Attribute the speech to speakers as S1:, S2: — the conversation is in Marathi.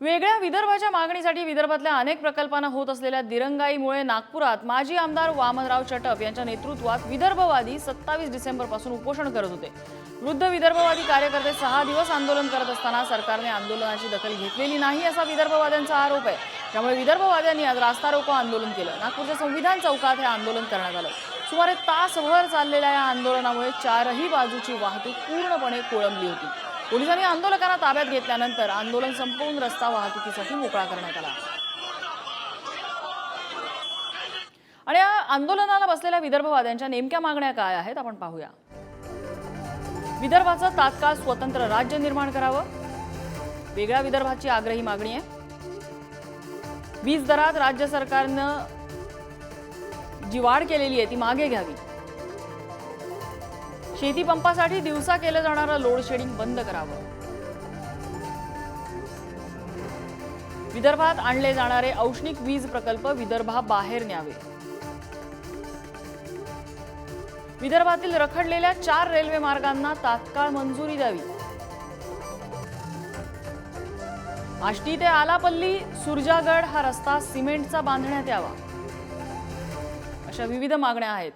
S1: वेगळ्या विदर्भाच्या मागणीसाठी विदर्भातल्या अनेक प्रकल्पांना होत असलेल्या दिरंगाईमुळे नागपुरात माजी आमदार वामनराव चटप यांच्या नेतृत्वात विदर्भवादी सत्तावीस डिसेंबरपासून उपोषण करत होते. वृद्ध विदर्भवादी कार्यकर्ते सहा दिवस आंदोलन करत असताना सरकारने आंदोलनाची दखल घेतलेली नाही असा विदर्भवाद्यांचा आरोप आहे. त्यामुळे विदर्भवाद्यांनी आज रास्ता रोको आंदोलन केलं. नागपूरच्या संविधान चौकात हे आंदोलन करण्यात आलं. सुमारे तासभर चाललेल्या या आंदोलनामुळे चारही बाजूची वाहतूक पूर्णपणे कोळंबली होती. पोलिसांनी आंदोलकांना ताब्यात घेतल्यानंतर आंदोलन संपवून रस्ता वाहतुकीसाठी मोकळा करण्यात आला. आणि या आंदोलनाला बसलेल्या विदर्भवाद्यांच्या नेमक्या मागण्या काय आहेत आपण पाहूया. विदर्भाचं तात्काळ स्वतंत्र राज्य निर्माण करावं. वेगळ्या विदर्भाची आग्रही मागणी आहे. वीज दरात राज्य सरकारनं जी वाढ केलेली आहे ती मागे घ्यावी. शेती पंपासाठी दिवसा केलं जाणारं लोड शेडिंग बंद करावं. विदर्भात आणले जाणारे औष्णिक वीज प्रकल्प विदर्भाबाहेर न्यावे. विदर्भातील रखडलेल्या चार रेल्वे मार्गांना तात्काळ मंजुरी द्यावी. आष्टी ते आलापल्ली सुरजागड हा रस्ता सिमेंटचा बांधण्यात यावा. अशा विविध मागण्या आहेत.